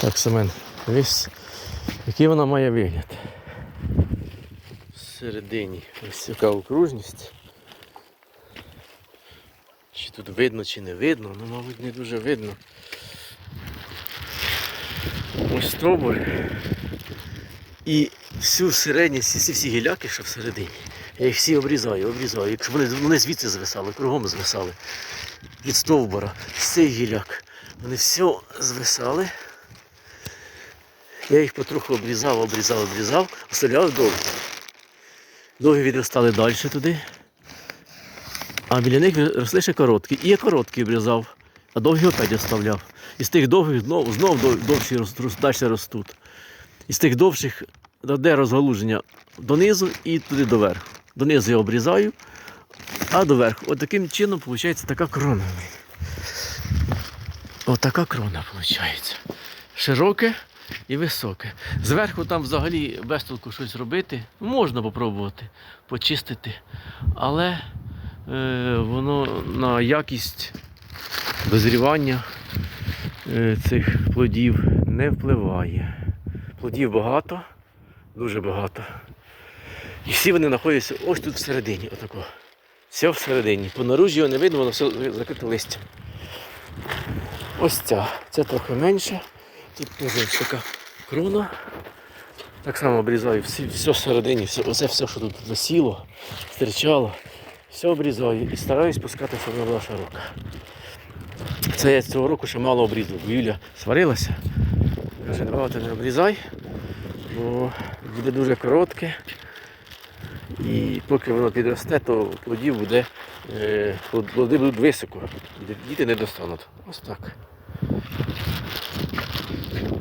Так, Семен, дивись, який вона має вигляд. Всередині ось така окружність. Чи тут видно, чи не видно, ну, мабуть, не дуже видно. Ось стовбур. І всю всередині, всі, всі, гіляки, що всередині. Я їх всі обрізаю, обрізаю. Якщо вони, вони звідси звисали, кругом звисали. Від стовбура, з гіляк. Вони все звисали. Я їх потроху обрізав, обрізав, обрізав, оставляв довгі. Довгі відростали далі туди. А біля них росли ще короткі. І я короткі обрізав, а довгі опять оставляв. І з тих довгих знов, знов довші далі ростуть. І з тих довших де розгалуження донизу і туди доверху. Донизу я обрізаю, а доверху. От таким чином виходить така крона. Отака крона виходить. Широке і високе. Зверху там взагалі без толку щось робити. Можна попробувати почистити, але е, воно на якість дозрівання е, цих плодів не впливає. Плодів багато, дуже багато. І всі вони знаходяться ось тут всередині. Отако. Все всередині. По наружі його не видно, воно все закрите листям. Ось ця. Ця трохи менше. Тут теж ось така крона. Так само обрізаю всі, все всередині, все, оце все, що тут засіло, стирчало. Все обрізаю і стараюсь пускати, щоб вона була широка. Це я цього року ще мало обрізав, бо Юля сварилася. Каже, давай ти не обрізай, бо буде дуже коротке. І поки воно підросте, то плодів буде, е, плоди будуть високо. Діти не достануть. Ось так. Thank you.